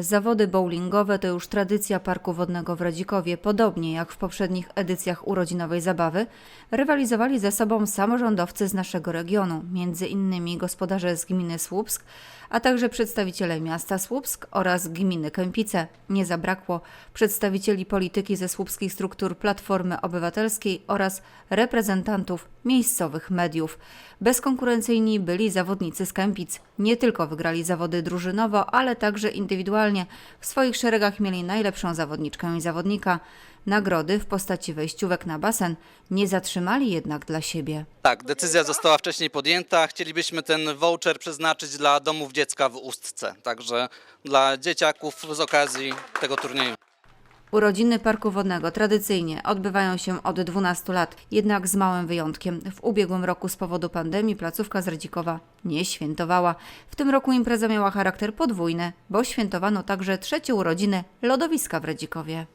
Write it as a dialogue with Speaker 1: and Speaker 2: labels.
Speaker 1: Zawody bowlingowe to już tradycja Parku Wodnego w Radzikowie. Podobnie jak w poprzednich edycjach urodzinowej zabawy, rywalizowali ze sobą samorządowcy z naszego regionu, między innymi gospodarze z gminy Słupsk, a także przedstawiciele miasta Słupsk oraz gminy Kępice. Nie zabrakło przedstawicieli polityki ze słupskich struktur Platformy Obywatelskiej oraz reprezentantów miejscowych mediów. Bezkonkurencyjni byli zawodnicy z Kępic. Nie tylko wygrali zawody drużynowo, ale także indywidualnie. W swoich szeregach mieli najlepszą zawodniczkę i zawodnika. Nagrody w postaci wejściówek na basen nie zatrzymali jednak dla siebie.
Speaker 2: Tak, decyzja została wcześniej podjęta. Chcielibyśmy ten voucher przeznaczyć dla domów dziecka w Ustce, także dla dzieciaków z okazji tego turnieju.
Speaker 1: Urodziny Parku Wodnego tradycyjnie odbywają się od 12 lat, jednak z małym wyjątkiem. W ubiegłym roku z powodu pandemii placówka z Radzikowa nie świętowała. W tym roku impreza miała charakter podwójny, bo świętowano także trzecie urodziny lodowiska w Radzikowie.